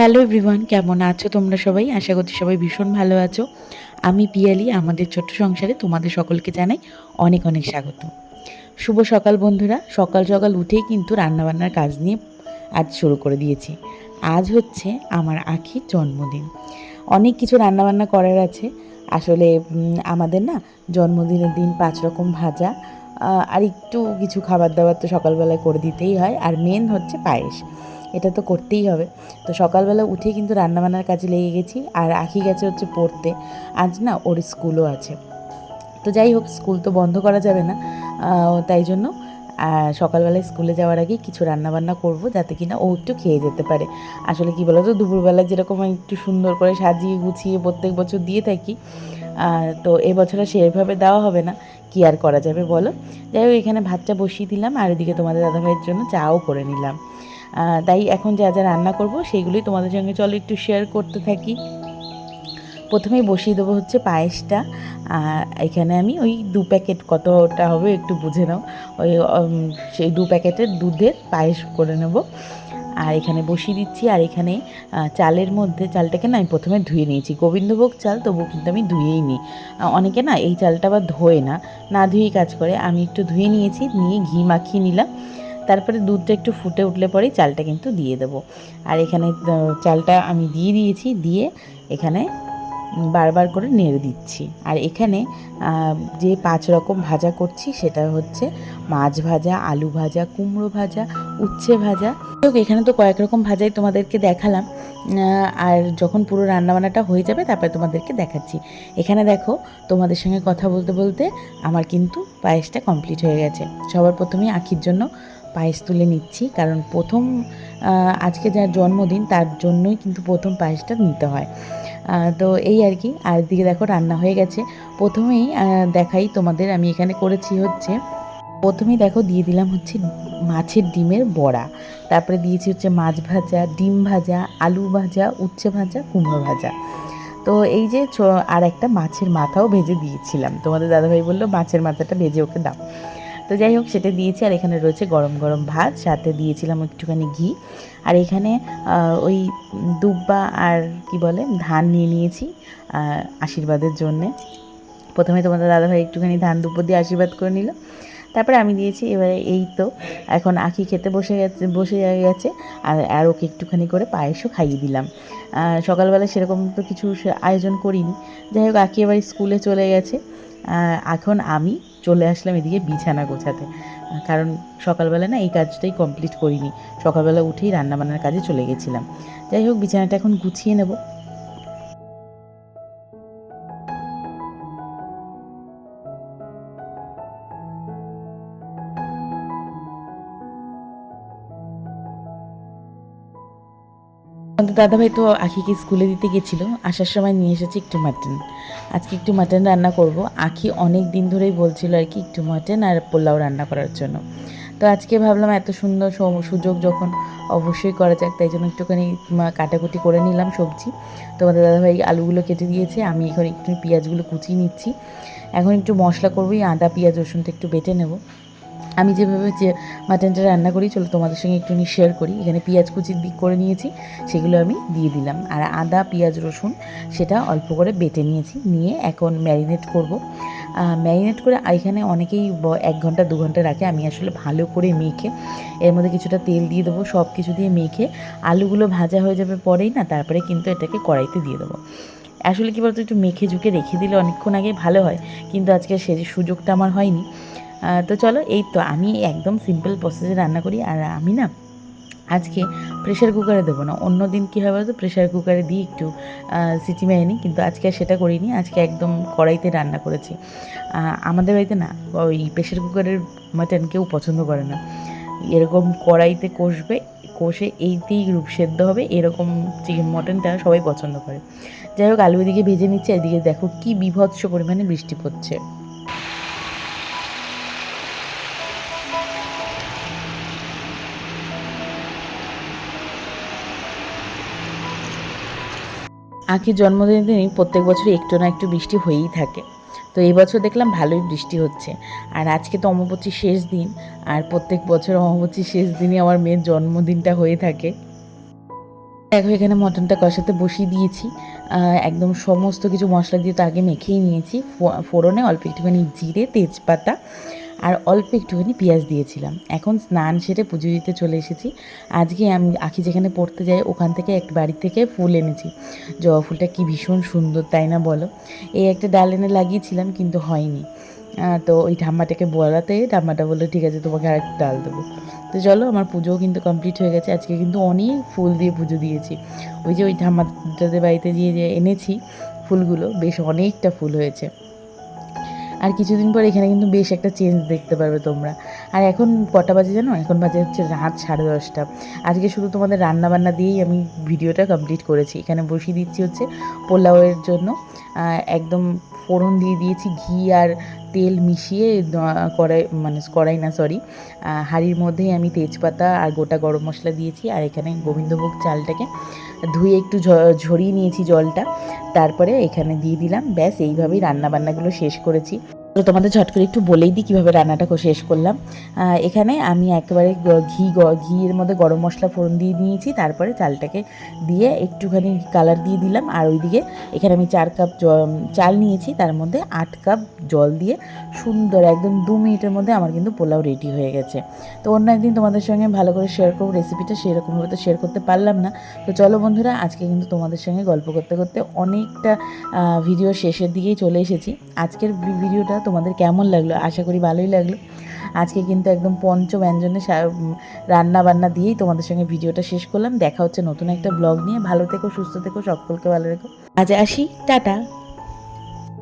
Hello everyone, কেমন আছো তোমরা সবাই? আশা করছি সবাই ভীষণ ভালো আছো। আমি পিয়ালি, আমাদের ছোট্ট সংসারে তোমাদের সকলকে জানাই অনেক অনেক স্বাগত। শুভ সকাল বন্ধুরা। সকাল সকাল উঠেই কিন্তু রান্নাবান্নার কাজ নিয়ে আজ শুরু করে দিয়েছি। আজ হচ্ছে আমার আখির জন্মদিন। অনেক কিছু রান্নাবান্না করার আছে। আসলে আমাদের না জন্মদিনের দিন পাঁচ রকম ভাজা আর একটু কিছু খাবার দাবার তো সকালবেলায় করে দিতেই হয়। আর মেন হচ্ছে পায়েস। এটা তো করতেই হবে। তো সকালবেলা উঠে কিন্তু রান্নাবান্নার কাজে লেগে গেছি, আর আঁকি গেছে হচ্ছে পড়তে। আজ না ওর স্কুলও আছে। তো যাই হোক, স্কুল তো বন্ধ করা যাবে না তাই জন্য সকালবেলায় স্কুলে যাওয়ার আগে কিছু রান্নাবান্না করব যাতে কিনা ও একটু খেয়ে যেতে পারে। আসলে কি বলতো, দুপুরবেলা যেরকম একটু সুন্দর করে সাজিয়ে গুছিয়ে প্রত্যেক বছর দিয়ে থাকি তো এবছর সেভাবে দেওয়া হবে না, কি আর করা যাবে বলো? যাই হোক, এখানে ভাতটা বসিয়ে দিলাম, আর এদিকে তোমাদের দাদাভাইয়ের জন্য চাও করে নিলাম। তাই এখন যা যা রান্না করব সেগুলোই তোমাদের সঙ্গে চলো একটু শেয়ার করতে থাকি। প্রথমেই বসিয়ে দেবো হচ্ছে পায়েসটা। আর এখানে আমি ওই দু প্যাকেট কতটা হবে একটু বুঝে নাও। ওই সেই দু প্যাকেটের দুধের পায়েস করে নেব। আর এখানে বসিয়ে দিচ্ছি। আর এখানে চালের মধ্যে, চালটাকে না আমি প্রথমে ধুয়ে নিয়েছি। গোবিন্দভোগ চাল তবু কিন্তু আমি ধুয়েই নিই। অনেকে না এই চালটা আবার ধোয় না। না ধুয়েই কাজ করে। আমি একটু ধুয়ে নিয়েছি, নিয়ে ঘি মাখিয়ে নিলাম। তারপরে দুধটা একটু ফুটে উঠলে পরেই চালটা কিন্তু দিয়ে দেবো। আর এখানে চালটা আমি দিয়ে দিয়েছি, দিয়ে এখানে বারবার করে নেড়ে দিচ্ছি। আর এখানে যে পাঁচ রকম ভাজা করছি সেটা হচ্ছে মাছ ভাজা, আলু ভাজা, কুমড়ো ভাজা, উচ্ছে ভাজা। এখানে তো কয়েক রকম ভাজাই তোমাদেরকে দেখালাম আর যখন পুরো রান্নাবান্নাটা হয়ে যাবে তারপরে তোমাদেরকে দেখাচ্ছি। এখানে দেখো, তোমাদের সঙ্গে কথা বলতে বলতে আমার কিন্তু পায়েসটা কমপ্লিট হয়ে গেছে। সবার প্রথমেই আখির জন্য পায়েস তুলে নিচ্ছি, কারণ প্রথম আজকে যার জন্মদিন তার জন্যই কিন্তু প্রথম পায়েসটা নিতে হয়। তো এই আর কি, আর দিকে দেখো রান্না হয়ে গেছে। প্রথমেই দেখাই তোমাদের, আমি এখানে করেছি হচ্ছে, প্রথমেই দেখো দিয়ে দিলাম হচ্ছে মাছের ডিমের বড়া। তারপরে দিয়েছি হচ্ছে মাছ ভাজা, ডিম ভাজা, আলু ভাজা, উচ্ছে ভাজা, কুমড়ো ভাজা। তো এই যে আর একটা মাছের মাথাও ভেজে দিয়েছিলাম। তোমাদের দাদাভাই বলল, মাছের মাথাটা ভেজে ওকে দাও। তো যাই হোক, সেটা দিয়েছি আর এখানে রয়েছে গরম গরম ভাত। সাথে দিয়েছিলাম একটুখানি ঘি। আর এখানে ওই দুব্বা আর কি বলে, ধান নিয়ে নিয়েছি আশীর্বাদের জন্যে। প্রথমে তোমাদের দাদাভাই একটুখানি ধান দুব্বো দিয়ে আশীর্বাদ করে নিল। তারপরে আমি দিয়েছি, এবারে এই তো। এখন আখি খেতে বসে গেছে বসে গেছে। আর আর ওকে একটুখানি করে পায়েসও খাইয়ে দিলাম। সকালবেলা সেরকম তো কিছু আয়োজন করিনি। যাই হোক, আখি এবার স্কুলে চলে গেছে। এখন আমি চলে আসলাম এদিকে বিছানা গোছাতে। কারণ সকালবেলা না এই কাজটাই কমপ্লিট করিনি। সকালবেলা উঠেই রান্নাবান্নার কাজে চলে গেছিলাম। যাই হোক, বিছানাটা এখন গুছিয়ে নেব। আমাদের দাদাভাই তো আখিকে স্কুলে দিতে গেছিল, আসার সময় নিয়ে এসেছে একটু মাটন। আজকে একটু মাটন রান্না করব। আখি অনেক দিন ধরেই বলছিল আর কি একটু মাটন আর পোলাও রান্না করার জন্য। তো আজকে ভাবলাম এত সুন্দর সুযোগ যখন অবশ্যই করা যাক, তাই জন্য একটুখানি কাটাকুটি করে নিলাম সবজি। তোমাদের দাদাভাই আলুগুলো কেটে দিয়েছে, আমি এখন একটু পেঁয়াজগুলো কুচিয়ে নিচ্ছি। এখন একটু মশলা করব আদা, পেঁয়াজ, রসুনটা একটু বেটে নেব। আমি যেভাবে যে মাটনটা রান্না করি, চলো তোমাদের সঙ্গে একটুখানি শেয়ার করি। এখানে পেঁয়াজ কুচি দিক করে নিয়েছি, সেগুলো আমি দিয়ে দিলাম। আর আদা, পেঁয়াজ, রসুন, সেটা অল্প করে বেটে নিয়েছি। নিয়ে এখন ম্যারিনেট করব। ম্যারিনেট করে এখানে অনেকেই এক ঘণ্টা, দু ঘণ্টা রাখে। আমি আসলে ভালো করে মেখে, এর মধ্যে কিছুটা তেল দিয়ে দেবো, সব কিছু দিয়ে মেখে আলুগুলো ভাজা হয়ে যাবে পরেই না, তারপরে কিন্তু এটাকে কড়াইতে দিয়ে দেবো। আসলে কী বলতো, একটু মেখে ঝুঁকে রেখে দিলে অনেকক্ষণ আগে ভালো হয়। কিন্তু আজকে সে সুযোগটা আমার হয়নি। তো চলো, এই তো আমি একদম সিম্পল প্রসেসে রান্না করি, আর আমি না আজকে প্রেশার কুকারে দেবো না। অন্য দিন কী হবে বলতো? প্রেশার কুকারে দিয়ে একটু সিটি মেরে নিই কিন্তু আজকে আর সেটা করিনি, আজকে একদম কড়াইতে রান্না করেছি। আমাদের বাড়িতে না ওই প্রেশার কুকারের মাটন কেউ পছন্দ করে না। এরকম কড়াইতে কষবে, কষে এইতেই রূপ সেদ্ধ হবে, এরকম চিকেন মটনটা সবাই পছন্দ করে। যাই হোক, আলু এদিকে ভেজে নিচ্ছে, এদিকে দেখো কি বিভৎস পরিমাণে বৃষ্টি পড়ছে। আখির জন্মদিনের দিনই প্রত্যেক বছর একটু না একটু বৃষ্টি হয়েই থাকে। তো এই বছর দেখলাম ভালোই বৃষ্টি হচ্ছে। আর আজকে তো অমাবস্যীর শেষ দিন, আর প্রত্যেক বছর অমাবস্যীর শেষ দিনই আমার মেয়ের জন্মদিনটা হয়ে থাকে। দেখো, এখানে মটনটা কষাতে বসিয়ে দিয়েছি। একদম সমস্ত কিছু মশলা দিয়ে তো আগে মেখেই নিয়েছি। ফোড়নে অল্প একটুখানি জিরে, তেজপাতা আর অল্প একটুখানি পেঁয়াজ দিয়েছিলাম। এখন স্নান সেরে পুজো দিতে চলে এসেছি। আজকে আমি আখি যেখানে পড়তে যাই, ওখান থেকে এক বাড়ি থেকে ফুল এনেছি। জবা ফুলটা কি ভীষণ সুন্দর, তাই না বলো? এই একটা ডাল এনে লাগিয়েছিলাম, কিন্তু হয়নি। তো ওই ঠাম্মাটাকে বলাতে ঠাম্মাটা বলল, ঠিক আছে, তোমাকে আরেকটা ডাল দেবো। তো চলো, আমার পুজোও কিন্তু কমপ্লিট হয়ে গেছে। আজকে কিন্তু অনেক ফুল দিয়ে পুজো দিয়েছি। ওই যে ওই ঠাম্মাটাদের বাড়িতে গিয়ে যে এনেছি ফুলগুলো, বেশ অনেকটা ফুল হয়েছে। আর কিছুদিন পর এখানে কিন্তু বেশ একটা চেঞ্জ দেখতে পারবে তোমরা। আর এখন কটা বাজে জানো? এখন বাজে হচ্ছে রাত সাড়ে দশটা। আজকে শুধু তোমাদের রান্না বান্না দিয়েই আমি ভিডিওটা কমপ্লিট করেছি। এখানে বসিয়ে দিচ্ছি হচ্ছে পোলাওয়ের জন্য। একদম ফোড়ন দিয়ে দিয়েছি, ঘি আর তেল মিশিয়ে কড়াই মানে কড়াই না সরি হাঁড়ির মধ্যেই আমি তেজপাতা আর গোটা গরম মশলা দিয়েছি আর এখানে গোবিন্দভোগ চালটাকে ধুয়ে একটু ঝরিয়ে নিয়েছি জলটা। তারপরে এখানে দিয়ে দিলাম, ব্যাস, এইভাবেই রান্নাবান্নাগুলো শেষ করেছি। তো তোমাদের ঝট করে একটু বলেই দিই কীভাবে রান্নাটা শেষ করলাম। এখানে আমি একেবারে ঘি ঘিয়ের মধ্যে গরম মশলা ফোড়ন দিয়ে নিয়েছি, তারপরে চালটাকে দিয়ে একটুখানি কালার দিয়ে দিলাম। আর ওইদিকে এখানে আমি চার কাপ চাল নিয়েছি, তার মধ্যে আট কাপ জল দিয়ে সুন্দর একদম দু মিনিটের মধ্যে আমার কিন্তু পোলাও রেডি হয়ে গেছে। তো অন্য একদিন তোমাদের সঙ্গে ভালো করে শেয়ার করব রেসিপিটা সেরকমভাবে তো শেয়ার করতে পারলাম না। তো চলো বন্ধুরা, আজকে কিন্তু তোমাদের সঙ্গে গল্প করতে করতে অনেকটা ভিডিও শেষের দিকেই চলে এসেছি। আজকের ভিডিওটা তোমাদের কেমন লাগল? আশা করি ভালোই লাগল। আজকে কিন্তু একদম পঞ্চ ব্যঞ্জনে রান্না বান্না দিয়েই তোমাদের সঙ্গে ভিডিওটা শেষ করলাম। দেখা হচ্ছে নতুন একটা ব্লগ নিয়ে। ভালো থেকো, সুস্থ থেকো, সকলকে ভালো রেখো। আজ আসি। টাটা।